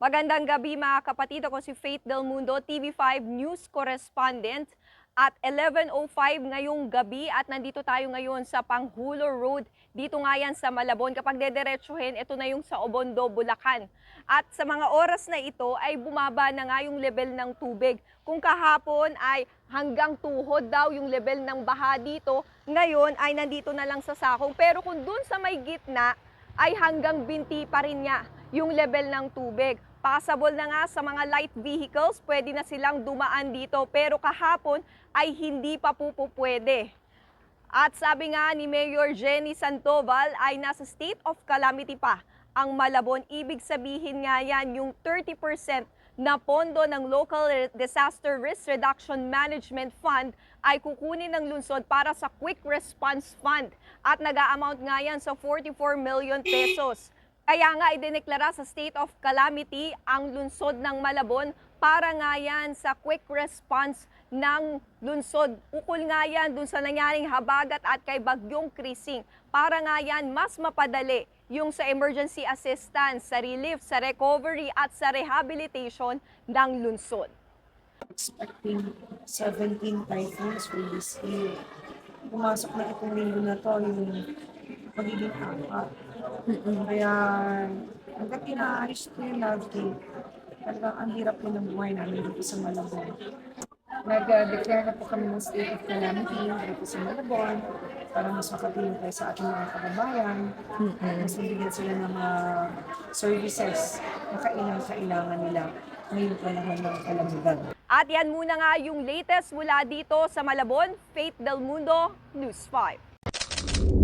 Magandang gabi mga kapatid. Ako si Faith Del Mundo, TV5 News Correspondent at 11.05 ngayong gabi at nandito tayo ngayon sa Panghulo Road. Dito nga yan sa Malabon. Kapag dederechohin, ito na yung sa Obondo, Bulacan. At sa mga oras na ito ay bumaba na nga yung level ng tubig. Kung kahapon ay hanggang tuhod daw yung level ng baha dito, ngayon ay nandito na lang sa sakong. Pero kung dun sa may gitna, ay hanggang binti pa rin niya yung level ng tubig. Passable na nga sa mga light vehicles, pwede na silang dumaan dito. Pero kahapon ay hindi pa po po. At sabi nga ni Mayor Jenny Sandoval ay nasa state of calamity pa ang Malabon. Ibig sabihin nga yan yung 30% na pondo ng Local Disaster Risk Reduction Management Fund ay kukunin ng lungsod para sa Quick Response Fund. At nag-a-amount nga yan sa 44 million pesos. Kaya nga idineklara sa state of calamity ang lungsod ng Malabon para nga yan sa quick response ng lungsod. Ukol nga yan dun sa nangyaring habagat at kay Bagyong Krising para nga yan mas mapadali yung sa emergency assistance, sa relief, sa recovery at sa rehabilitation ng lungsod. expecting 17 typhoons this year. Pumasok na itong linggo na to yung magiging apat. Kaya hanggang inaayos ko yung lagi, talagang ang hirap po ng buhay namin dito sa Malabon. Nag-declare na po kami ng state of calamity dito sa Malabon para mas makatulong tayo sa ating mga kababayan. Mas mabigyan sila ng mga services na kailangan-kailangan nila ngayong panahon ng kalamidad. At yan muna nga yung latest mula dito sa Malabon, Faith Del Mundo, News 5.